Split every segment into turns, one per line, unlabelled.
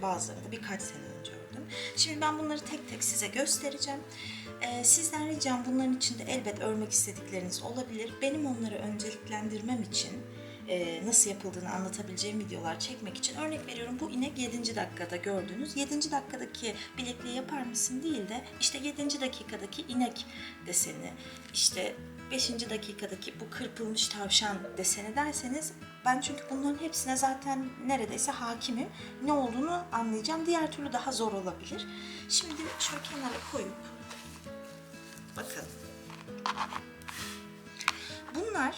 önce bazılarını birkaç sene önce ördüm. Şimdi ben bunları tek tek size göstereceğim. Ee, sizden ricam bunların içinde elbet örmek istedikleriniz olabilir. Benim onları önceliklendirmem için e, nasıl yapıldığını anlatabileceğim videolar çekmek için örnek veriyorum bu inek 7. dakikada gördüğünüz 7. dakikadaki bilekliği yapar mısın değil de işte 7. dakikadaki inek deseni işte 5. dakikadaki bu kırpılmış tavşan deseni derseniz ben çünkü bunların hepsine zaten neredeyse hakimim. Ne olduğunu anlayacağım. Diğer türlü daha zor olabilir. Şimdi şöyle kenara koyup bakalım. Bunlar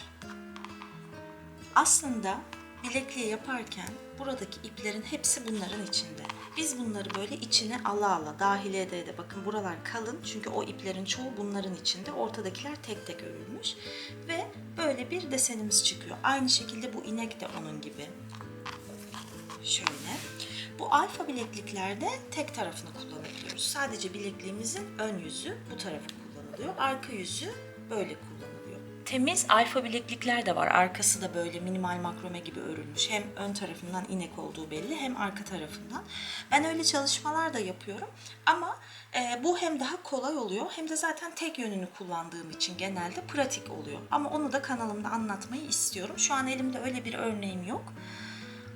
aslında bilekliği yaparken buradaki iplerin hepsi bunların içinde. Biz bunları böyle içine ala ala, dahil ede ede. Bakın buralar kalın çünkü o iplerin çoğu bunların içinde. Ortadakiler tek tek örülmüş. Ve böyle bir desenimiz çıkıyor. Aynı şekilde bu inek de onun gibi. Şöyle. Bu alfa bilekliklerde tek tarafını kullanabiliyoruz. Sadece bilekliğimizin ön yüzü bu tarafı kullanılıyor. Arka yüzü böyle kullanılıyor. Temiz alfa bileklikler de var. Arkası da böyle minimal makrome gibi örülmüş. Hem ön tarafından inek olduğu belli hem arka tarafından. Ben öyle çalışmalar da yapıyorum. Ama e, bu hem daha kolay oluyor hem de zaten tek yönünü kullandığım için genelde pratik oluyor. Ama onu da kanalımda anlatmayı istiyorum. Şu an elimde öyle bir örneğim yok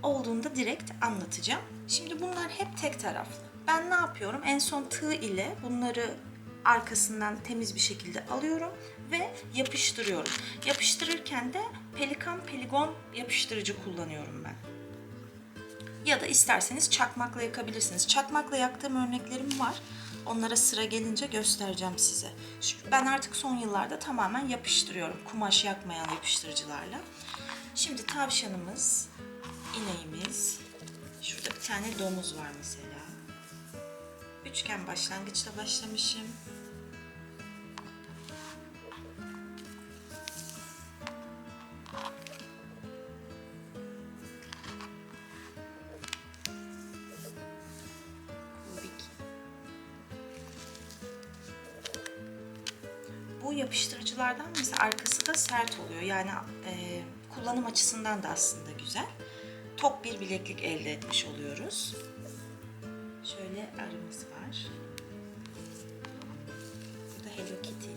olduğunda direkt anlatacağım. Şimdi bunlar hep tek taraflı. Ben ne yapıyorum? En son tığ ile bunları arkasından temiz bir şekilde alıyorum ve yapıştırıyorum. Yapıştırırken de pelikan peligon yapıştırıcı kullanıyorum ben. Ya da isterseniz çakmakla yakabilirsiniz. Çakmakla yaktığım örneklerim var. Onlara sıra gelince göstereceğim size. Ben artık son yıllarda tamamen yapıştırıyorum. Kumaş yakmayan yapıştırıcılarla. Şimdi tavşanımız, ineğimiz. Şurada bir tane domuz var mesela. Üçgen başlangıçta başlamışım. Sert oluyor. Yani e, kullanım açısından da aslında güzel. Tok bir bileklik elde etmiş oluyoruz. Şöyle arımız var. Burada Hello Kitty.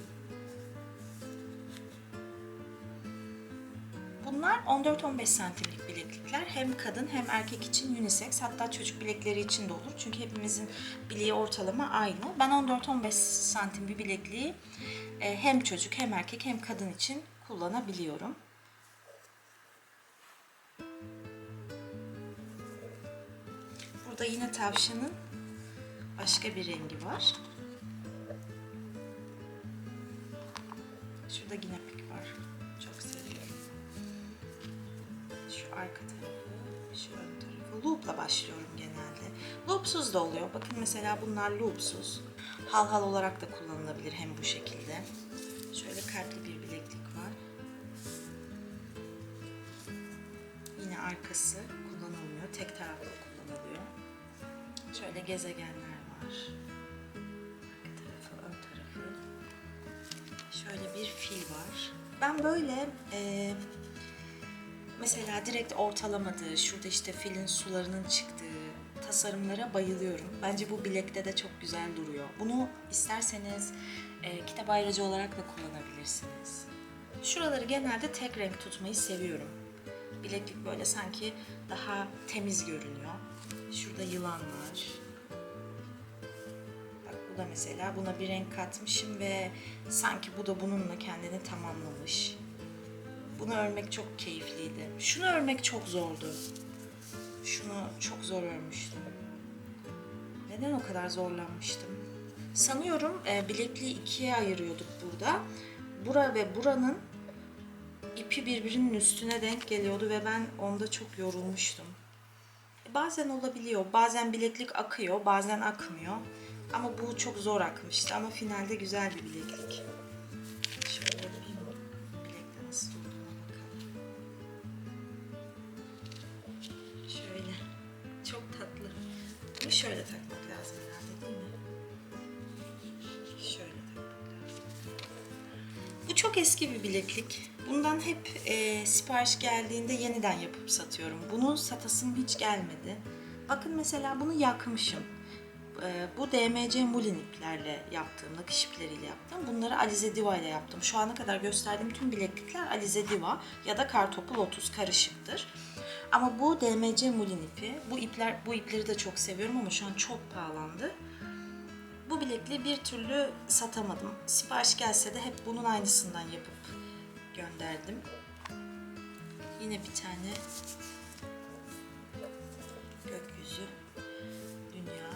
Bunlar 14-15 santimlik bileklikler. Hem kadın hem erkek için unisex hatta çocuk bilekleri için de olur. Çünkü hepimizin bileği ortalama aynı. Ben 14-15 santim bir bilekliği e, hem çocuk hem erkek hem kadın için kullanabiliyorum. Burada yine tavşanın başka bir rengi var. Şurada yine pik var. Çok seviyorum. Şu arka tarafı, şu ön tarafı. Loop'la başlıyorum genelde. Loop'suz da oluyor. Bakın mesela bunlar loop'suz. Hal hal olarak da kullanılabilir hem bu şekilde. Şöyle kalpli bir arkası kullanılmıyor. Tek taraflı kullanılıyor. Şöyle gezegenler var. Arka tarafı, ön tarafı. Şöyle bir fil var. Ben böyle e, mesela direkt ortalamadığı, şurada işte filin sularının çıktığı tasarımlara bayılıyorum. Bence bu bilekte de çok güzel duruyor. Bunu isterseniz e, kitap ayrıcı olarak da kullanabilirsiniz. Şuraları genelde tek renk tutmayı seviyorum. Bileklik böyle sanki daha temiz görünüyor. Şurada yılan var. Bak bu da mesela buna bir renk katmışım ve sanki bu da bununla kendini tamamlamış. Bunu örmek çok keyifliydi. Şunu örmek çok zordu. Şunu çok zor örmüştüm. Neden o kadar zorlanmıştım? Sanıyorum e, bilekliği ikiye ayırıyorduk burada. Bura ve buranın ipi birbirinin üstüne denk geliyordu ve ben onda çok yorulmuştum. E, Bazen olabiliyor. Bazen bileklik akıyor, bazen akmıyor. Ama bu çok zor akmıştı ama finalde güzel bir bileklik. Şöyle yapayım. Bilekte nasıl durduğuna bakalım. Şöyle. Çok tatlı. Bunu şöyle takmak lazım herhalde değil mi? Şöyle takmak lazım. Bu çok eski bir bileklik. Bundan hep e, sipariş geldiğinde yeniden yapıp satıyorum. Bunu satasım hiç gelmedi. Bakın mesela bunu yakmışım. Ee, bu DMC mulin iplerle yaptığım, nakış ipleriyle yaptım. Bunları Alize Diva ile yaptım. Şu ana kadar gösterdiğim tüm bileklikler Alize Diva ya da Kartopu Lotus karışıktır. Ama bu DMC mulin ipi. Bu ipler bu ipleri de çok seviyorum ama şu an çok pahalandı. Bu bilekliği bir türlü satamadım. Sipariş gelse de hep bunun aynısından yapıp gönderdim. Yine bir tane gökyüzü, dünya.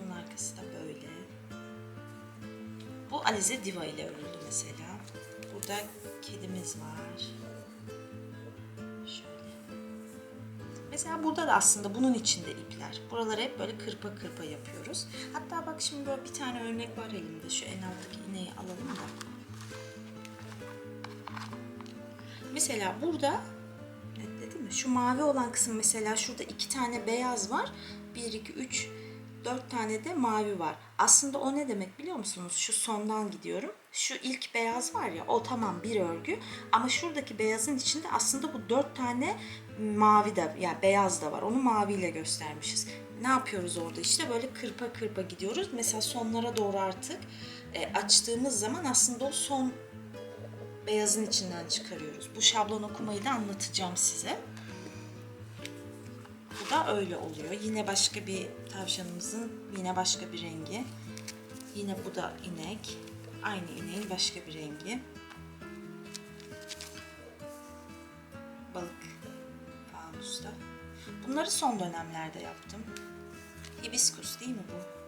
Bunun arkası da böyle. Bu Alize Diva ile örüldü mesela. Burada kedimiz var. Şöyle. Mesela burada da aslında bunun içinde ipler. Buraları hep böyle kırpa kırpa yapıyoruz. Hatta bak şimdi böyle bir tane örnek var elimde. Şu en alttaki iğneyi alalım da. Mesela burada netledim mi? Şu mavi olan kısım mesela şurada iki tane beyaz var. Bir, iki, üç, dört tane de mavi var. Aslında o ne demek biliyor musunuz? Şu sondan gidiyorum. Şu ilk beyaz var ya o tamam bir örgü. Ama şuradaki beyazın içinde aslında bu dört tane mavi de yani beyaz da var. Onu maviyle göstermişiz. Ne yapıyoruz orada işte böyle kırpa kırpa gidiyoruz. Mesela sonlara doğru artık e, açtığımız zaman aslında o son beyazın içinden çıkarıyoruz. Bu şablon okumayı da anlatacağım size. Bu da öyle oluyor. Yine başka bir tavşanımızın yine başka bir rengi. Yine bu da inek. Aynı ineğin başka bir rengi. Balık fanusta. Bunları son dönemlerde yaptım. Hibiskus değil mi bu?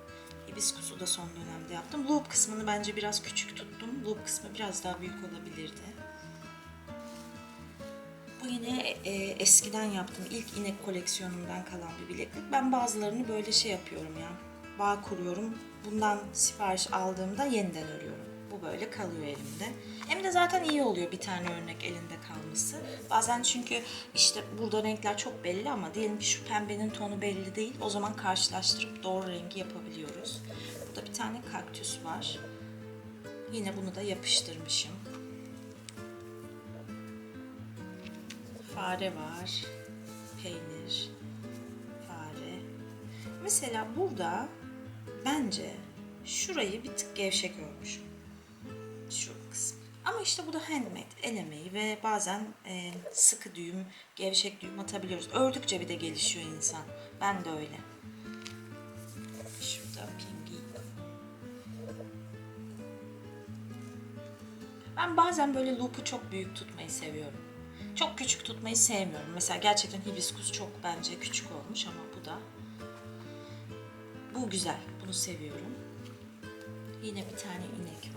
Hibiskus'u da son dönemde yaptım. Loop kısmını bence biraz küçük tuttum. Loop kısmı biraz daha büyük olabilirdi. Bu yine e, eskiden yaptığım ilk inek koleksiyonumdan kalan bir bileklik. Ben bazılarını böyle şey yapıyorum ya. Bağ kuruyorum. Bundan sipariş aldığımda yeniden örüyorum. Bu böyle kalıyor elimde. Hem de zaten iyi oluyor bir tane örnek elinde kalması. Bazen çünkü işte burada renkler çok belli ama diyelim ki şu pembenin tonu belli değil. O zaman karşılaştırıp doğru rengi yapabiliyoruz. Burada bir tane kaktüs var. Yine bunu da yapıştırmışım. Fare var. Peynir. Fare. Mesela burada bence şurayı bir tık gevşek örmüşüm. Ama işte bu da handmade, el emeği ve bazen e, sıkı düğüm, gevşek düğüm atabiliyoruz. Ördükçe bir de gelişiyor insan. Ben de öyle. Şurada pingi. Ben bazen böyle loop'u çok büyük tutmayı seviyorum. Çok küçük tutmayı sevmiyorum. Mesela gerçekten hibiskus çok bence küçük olmuş ama bu da bu güzel. Bunu seviyorum. Yine bir tane inek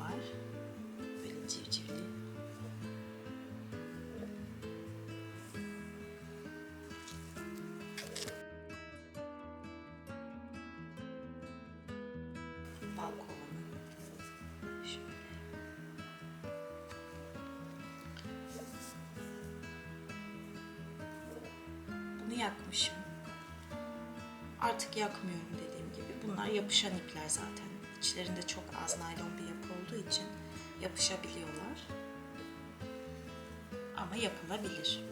Yakmışım. Artık yakmıyorum dediğim gibi. Bunlar yapışan ipler zaten. İçlerinde çok az naylon bir yapı olduğu için yapışabiliyorlar. Ama yapılabilir.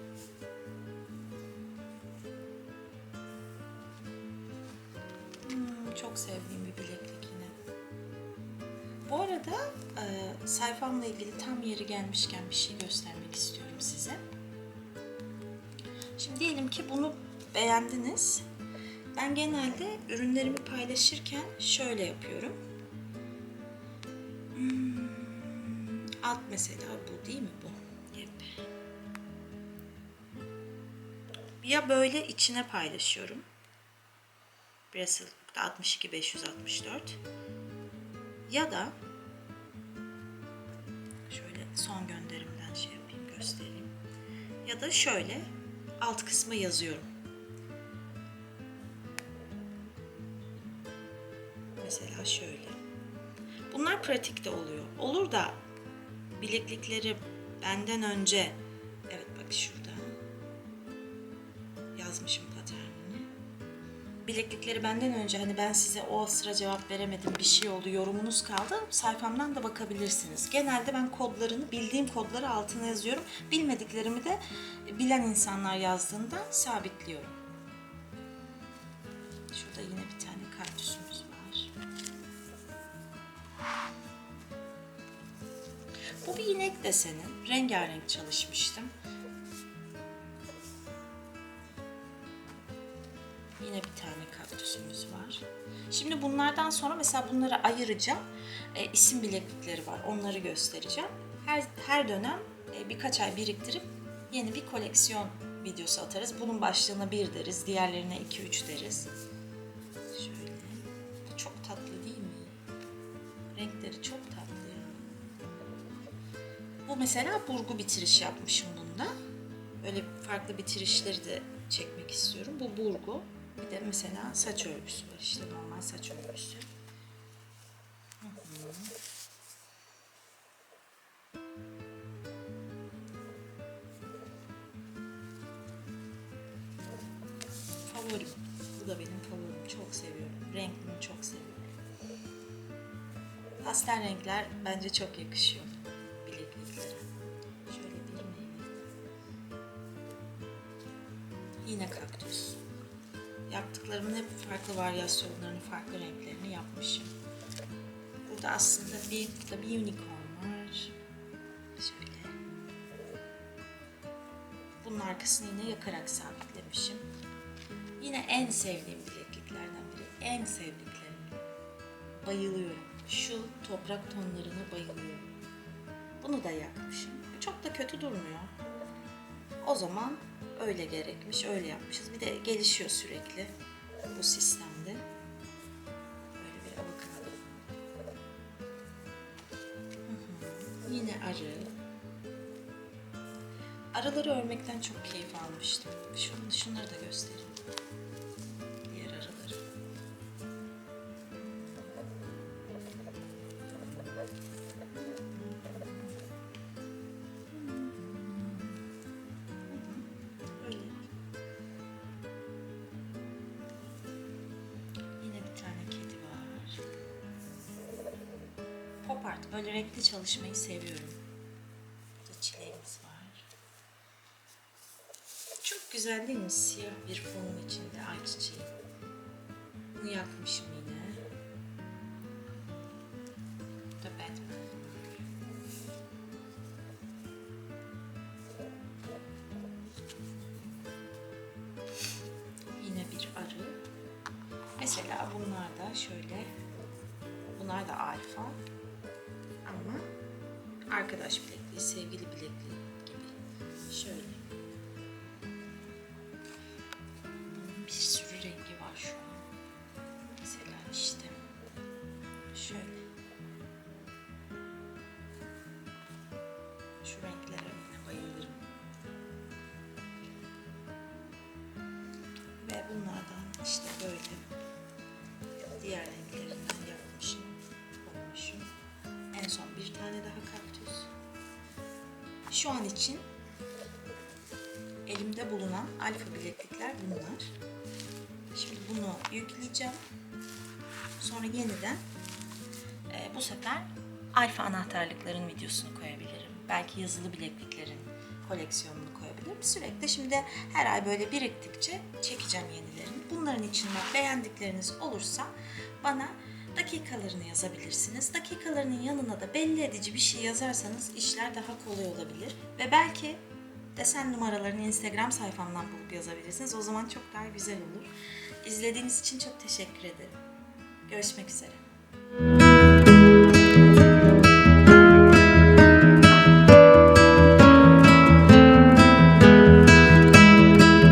Hmm, çok sevdiğim bir bileklik yine. Bu arada e, sayfamla ilgili tam yeri gelmişken bir şey göstermek istiyorum size. Şimdi diyelim ki bunu beğendiniz. Ben genelde ürünlerimi paylaşırken şöyle yapıyorum. Hmm, alt mesela bu değil mi bu? Yep. Ya böyle içine paylaşıyorum. Brasselbook'ta 62 564. Ya da şöyle son gönderimden şey yapayım göstereyim. Ya da şöyle alt kısma yazıyorum. Mesela şöyle. Bunlar pratikte oluyor. Olur da bileklikleri benden önce evet bak şurada yazmışım paternini. Bileklikleri benden önce hani ben size o sıra cevap veremedim bir şey oldu yorumunuz kaldı sayfamdan da bakabilirsiniz. Genelde ben kodlarını bildiğim kodları altına yazıyorum. Bilmediklerimi de bilen insanlar yazdığında sabitliyorum. Şurada yine bir tane kaktüsümüz var. Bu bir inek deseni. Rengarenk çalışmıştım. Yine bir tane kaktüsümüz var. Şimdi bunlardan sonra mesela bunları ayıracağım. E, isim bileklikleri var. Onları göstereceğim. Her, her dönem e, birkaç ay biriktirip yeni bir koleksiyon videosu atarız. Bunun başlığına bir deriz. Diğerlerine 2-3 deriz. Şöyle. Çok tatlı değil mi? Renkleri çok tatlı ya. Bu mesela burgu bitiriş yapmışım bunda. Böyle farklı bitirişleri de çekmek istiyorum. Bu burgu. Bir de mesela saç örgüsü var işte normal saç örgüsü. Favorim. Bu da benim favorim. Çok seviyorum. Renkini çok seviyorum. Pastel renkler bence çok yakışıyor Yaptıklarımın hep farklı varyasyonlarını, farklı renklerini yapmışım. Burada aslında bir, burada bir unicorn var. Şöyle. Bunun arkasını yine yakarak sabitlemişim. Yine en sevdiğim bilekliklerden biri. En sevdiklerim. Bayılıyorum. Şu toprak tonlarına bayılıyorum. Bunu da yakmışım. Çok da kötü durmuyor. O zaman öyle gerekmiş, öyle yapmışız. Bir de gelişiyor sürekli bu sistemde. Böyle bir avokado. Yine arı. Arıları örmekten çok keyif almıştım. Şunu, şunları da göstereyim. Art. Böyle renkli çalışmayı seviyorum. Burada çileğimiz var. Çok güzel değil mi? Siyah bir fonun içinde ayçiçeği. Bunu yakmışım yine. Arkadaş bilekliği, sevgili bilekliği gibi. Şöyle. Bir sürü rengi var şu an. İşte. Şöyle. Şu renklere bayılırım. Ve bunlardan işte böyle diğer Şu an için elimde bulunan alfa bileklikler bunlar. Şimdi bunu yükleyeceğim. Sonra yeniden e, bu sefer alfa anahtarlıkların videosunu koyabilirim. Belki yazılı bilekliklerin koleksiyonunu koyabilirim. Sürekli şimdi her ay böyle biriktikçe çekeceğim yenilerini. Bunların içinden beğendikleriniz olursa bana dakikalarını yazabilirsiniz. Dakikalarının yanına da belli edici bir şey yazarsanız işler daha kolay olabilir. Ve belki desen numaralarını Instagram sayfamdan bulup yazabilirsiniz. O zaman çok daha güzel olur. İzlediğiniz için çok teşekkür ederim. Görüşmek üzere.